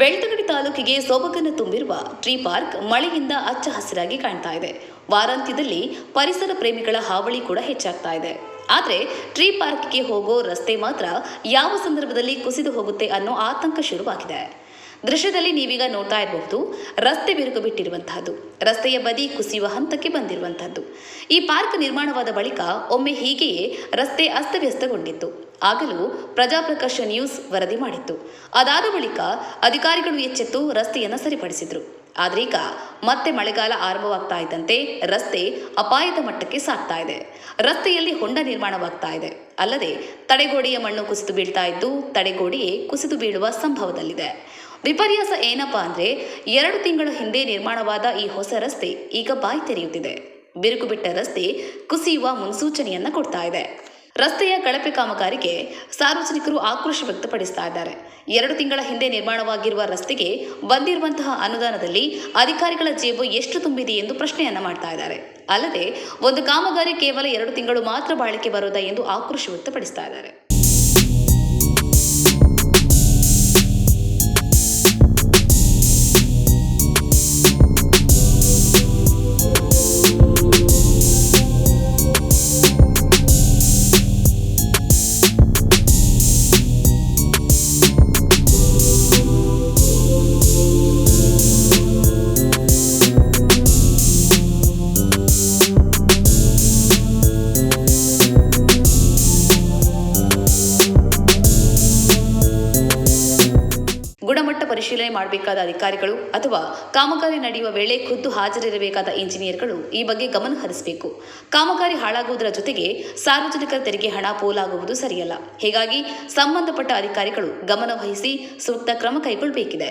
ಬೆಳ್ತಂಗಡಿ ತಾಲೂಕಿಗೆ ಸೊಬಗನ್ನು ತುಂಬಿರುವ ಟ್ರೀ ಪಾರ್ಕ್ ಮಳೆಯಿಂದ ಹಚ್ಚ ಹಸಿರಾಗಿ ಕಾಣ್ತಾ ಇದೆ. ವಾರಾಂತ್ಯದಲ್ಲಿ ಪರಿಸರ ಪ್ರೇಮಿಗಳ ಹಾವಳಿ ಕೂಡ ಹೆಚ್ಚಾಗ್ತಾ ಇದೆ. ಆದರೆ ಟ್ರೀ ಪಾರ್ಕ್ಗೆ ಹೋಗೋ ರಸ್ತೆ ಮಾತ್ರ ಯಾವ ಸಂದರ್ಭದಲ್ಲಿ ಕುಸಿದು ಹೋಗುತ್ತೆ ಅನ್ನೋ ಆತಂಕ ಶುರುವಾಗಿದೆ. ದೃಶ್ಯದಲ್ಲಿ ನೀವೀಗ ನೋಡ್ತಾ ಇರಬಹುದು, ರಸ್ತೆ ಬಿರುಕು ಬಿಟ್ಟಿರುವಂತಹದ್ದು. ರಸ್ತೆಯ ಬದಿ ಕುಸಿಯುವ ಹಂತಕ್ಕೆ ಬಂದಿರುವಂತಹದ್ದು. ಈ ಪಾರ್ಕ್ ನಿರ್ಮಾಣವಾದ ಬಳಿಕ ಒಮ್ಮೆ ಹೀಗೆಯೇ ರಸ್ತೆ ಅಸ್ತವ್ಯಸ್ತಗೊಂಡಿತ್ತು. ಆಗಲೂ ಪ್ರಜಾಪ್ರಕಾಶ ನ್ಯೂಸ್ ವರದಿ ಮಾಡಿತ್ತು. ಅದಾದ ಬಳಿಕ ಅಧಿಕಾರಿಗಳು ಎಚ್ಚೆತ್ತು ರಸ್ತೆಯನ್ನು ಸರಿಪಡಿಸಿದ್ರು. ಆದ್ರೀಗ ಮತ್ತೆ ಮಳೆಗಾಲ ಆರಂಭವಾಗ್ತಾ ಇದ್ದಂತೆ ರಸ್ತೆ ಅಪಾಯದ ಮಟ್ಟಕ್ಕೆ ಸಾಗ್ತಾ ಇದೆ. ರಸ್ತೆಯಲ್ಲಿ ಹೊಂಡ ನಿರ್ಮಾಣವಾಗ್ತಾ ಇದೆ. ಅಲ್ಲದೆ ತಡೆಗೋಡೆಯ ಮಣ್ಣು ಕುಸಿದು ಬೀಳ್ತಾ ಇದ್ದು, ತಡೆಗೋಡೆಯೇ ಕುಸಿದು ಬೀಳುವ ಸಂಭವದಲ್ಲಿದೆ. ವಿಪರ್ಯಾಸ ಏನಪ್ಪಾ ಅಂದ್ರೆ ಎರಡು ತಿಂಗಳ ಹಿಂದೆ ನಿರ್ಮಾಣವಾದ ಈ ಹೊಸ ರಸ್ತೆ ಈಗ ಬಾಯಿ ತೆರೆಯುತ್ತಿದೆ. ಬಿರುಕು ಬಿಟ್ಟ ರಸ್ತೆ ಕುಸಿಯುವ ಮುನ್ಸೂಚನೆಯನ್ನ ಕೊಡ್ತಾ ಇದೆ. ರಸ್ತೆಯ ಕಳಪೆ ಕಾಮಗಾರಿಗೆ ಸಾರ್ವಜನಿಕರು ಆಕ್ರೋಶ ವ್ಯಕ್ತಪಡಿಸ್ತಾ ಇದ್ದಾರೆ. ಎರಡು ತಿಂಗಳ ಹಿಂದೆ ನಿರ್ಮಾಣವಾಗಿರುವ ರಸ್ತೆಗೆ ಬಂದಿರುವಂತಹ ಅನುದಾನದಲ್ಲಿ ಅಧಿಕಾರಿಗಳ ಜೇಬು ಎಷ್ಟು ತುಂಬಿದೆ ಎಂದು ಪ್ರಶ್ನೆಯನ್ನ ಮಾಡ್ತಾ ಇದ್ದಾರೆ. ಅಲ್ಲದೆ, ಒಂದು ಕಾಮಗಾರಿ ಕೇವಲ ಎರಡು ತಿಂಗಳು ಮಾತ್ರ ಬಾಳಿಕೆ ಬರೋದಾ ಎಂದು ಆಕ್ರೋಶ ವ್ಯಕ್ತಪಡಿಸ್ತಾ ಇದ್ದಾರೆ. ಗುಣಮಟ್ಟ ಪರಿಶೀಲನೆ ಮಾಡಬೇಕಾದ ಅಧಿಕಾರಿಗಳು ಅಥವಾ ಕಾಮಗಾರಿ ನಡೆಯುವ ವೇಳೆ ಖುದ್ದು ಹಾಜರಿರಬೇಕಾದ ಇಂಜಿನಿಯರ್ಗಳು ಈ ಬಗ್ಗೆ ಗಮನ ಹರಿಸಬೇಕು. ಕಾಮಗಾರಿ ಹಾಳಾಗುವುದರ ಜೊತೆಗೆ ಸಾರ್ವಜನಿಕರ ತೆರಿಗೆ ಹಣ ಪೋಲಾಗುವುದು ಸರಿಯಲ್ಲ. ಹೀಗಾಗಿ ಸಂಬಂಧಪಟ್ಟ ಅಧಿಕಾರಿಗಳು ಗಮನ ವಹಿಸಿ ಸೂಕ್ತ ಕ್ರಮ ಕೈಗೊಳ್ಳಬೇಕಿದೆ